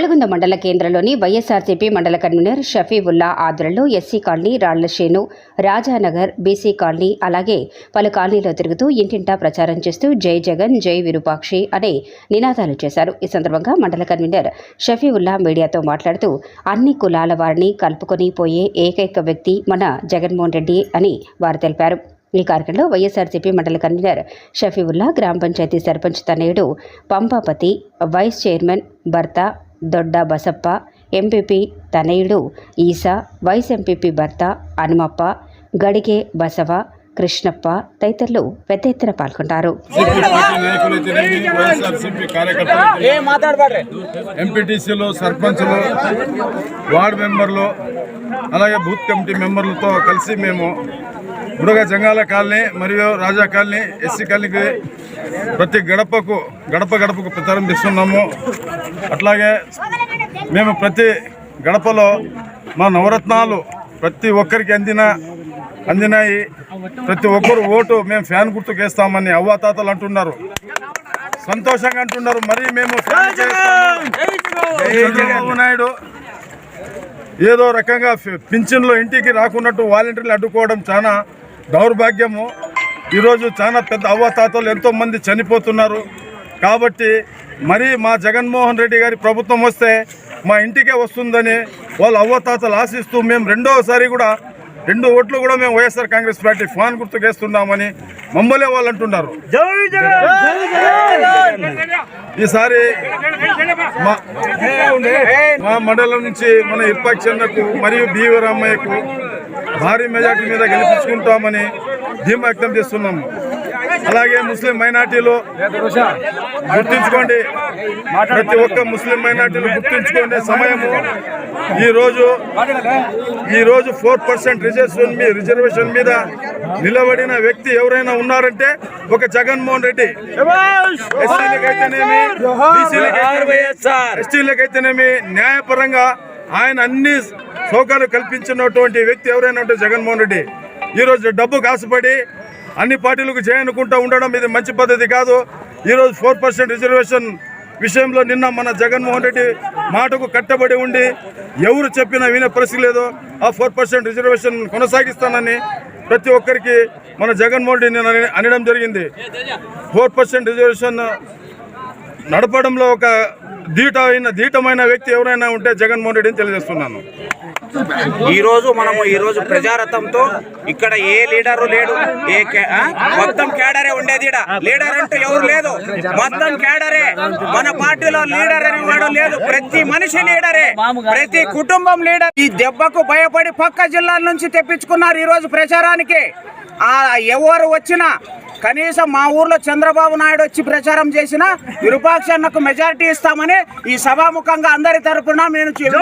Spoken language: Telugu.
ఓళగుంద మండల కేంద్రంలోని వైఎస్ఆర్సీపీ మండల కన్వీనర్ షఫీవుల్లా ఆధ్వర్యంలో SC colony Rallasenu Rajanagar BC colony అలాగే పలు కాలనీలో తిరుగుతూ ఇంటింటా ప్రచారం చేస్తూ జై జగన్ జై విరూపాక్షి అనే నినాదాలు చేశారు. ఈ సందర్భంగా మండల కన్వీనర్ షఫీవుల్లా మీడియాతో మాట్లాడుతూ అన్ని కులాల వారిని కలుపుకొని పోయే ఏకైక వ్యక్తి మన జగన్మోహన్ రెడ్డి అని వారు తెలిపారు. ఈ కార్యక్రమంలో వైఎస్ఆర్సీపీ మండల కన్వీనర్ షఫీవుల్లా గ్రామ పంచాయతీ సర్పంచ్ తనయుడు పంపాపతి వైస్ చైర్మన్ భర్త దొడ్డ బసప్ప ఎంపీపీ తనయుడు ఈసా వైస్ ఎంపీపీ భర్త హనుమప్ప గడిగే బసవ కృష్ణప్ప తదితరులు పెద్ద ఎత్తున కార్యకర్తలు ఎంపీటీసీలు సర్పంచులు వార్డు మెంబర్లు అలాగే బూత్ కమిటీ మెంబర్లతో కలిసి మేము బుడగ జంగాల కాలనీ మరియు రాజా కాలనీ ఎస్సీ కాలనీకి ప్రతి గడపకు గడప గడపకు ప్రచారం చేస్తున్నాము అట్లాగే మేము ప్రతి గడపలో మా నవరత్నాలు ప్రతి ఒక్కరికి అందిన అందినాయి. ప్రతి ఒక్కరు ఓటు మేము ఫ్యాన్ గుర్తుకు వేస్తామని అవ్వాతాతలు అంటున్నారు. సంతోషంగా అంటున్నారు. మరి మేము. చంద్రబాబు నాయుడు. ఏదో రకంగా పింఛన్లో ఇంటికి రాకున్నట్టు వాలంటీర్లు అడ్డుకోవడం చాలా దౌర్భాగ్యము. ఈరోజు చాలా పెద్ద అవ్వాతాతలు ఎంతోమంది చనిపోతున్నారు. కాబట్టి మరి మా జగన్మోహన్ రెడ్డి గారి ప్రభుత్వం వస్తే మా ఇంటికే వస్తుందని వాళ్ళు అవ్వతాతలు ఆశిస్తూ మేము రెండోసారి కూడా రెండు ఓట్లు కూడా మేము వైఎస్ఆర్ కాంగ్రెస్ పార్టీ ఫాన్ గుర్తుకేస్తున్నామని మమ్మల్ని వాళ్ళు అంటున్నారు. ఈసారి మా మండలం నుంచి మన ఇర్పాక్ చంద్రకు మరియు బీవరామయ్యకు భారీ మెజార్టీ మీద గెలిపించుకుంటామని ధీమా వ్యక్తం చేస్తున్నాము. అలాగే ముస్లిం మైనార్టీలు గుర్తించుకోండి. ప్రతి ఒక్క ముస్లిం మైనార్టీలు గుర్తించుకోండి. సమయము ఈ రోజు ఈ రోజు ఫోర్ పర్సెంట్ రిజర్వేషన్ మీ రిజర్వేషన్ మీద నిలబడిన వ్యక్తి ఎవరైనా ఉన్నారంటే ఒక జగన్మోహన్ రెడ్డి. ఎస్సీలకైతేనేమి ఎస్టీలకైతేనేమి న్యాయపరంగా ఆయన అన్ని సౌకర్యాలు కల్పించినటువంటి వ్యక్తి ఎవరైనా ఉంటే జగన్మోహన్ రెడ్డి. ఈరోజు డబ్బు కాసుపడి అన్ని పార్టీలకు చేయనుకుంటూ ఉండడం ఇది మంచి పద్ధతి కాదు. ఈరోజు ఫోర్ పర్సెంట్ రిజర్వేషన్ విషయంలో నిన్న మన జగన్మోహన్ రెడ్డి మాటకు కట్టబడి ఉండి ఎవరు చెప్పినా వినే పరిస్థితి లేదు. ఆ ఫోర్ పర్సెంట్ రిజర్వేషన్ కొనసాగిస్తానని ప్రతి ఒక్కరికి మన జగన్మోహన్ రెడ్డి నేను అనడం జరిగింది. ఫోర్ పర్సెంట్ రిజర్వేషన్ నడపడంలో ఒక ధీట అయిన దీటమైన వ్యక్తి ఎవరైనా ఉంటే జగన్మోహన్ రెడ్డిని తెలియజేస్తున్నాను. ఈ రోజు మనము ఈ రోజు ప్రజారథంతో ఇక్కడ ఏ లీడరు లేడు. ఏ మొత్తం కేడరే ఉండేది లీడర్ అంటూ ఎవరు లేదు. మొత్తం కేడరే మన పార్టీలో లీడర్ అనేవాడు లేదు. ప్రతి మనిషి లీడరే. ప్రతి కుటుంబం లీడర్. ఈ దెబ్బకు భయపడి పక్క జిల్లాల నుంచి తెప్పించుకున్నారు ఈరోజు ప్రచారానికి. ఆ ఎవరు వచ్చినా కనీసం మా ఊర్లో చంద్రబాబు నాయుడు వచ్చి ప్రచారం చేసిన విరూపాక్ష అన్నకు మెజారిటీ ఇస్తామని ఈ సభాముఖంగా అందరి తరఫున నేను చె-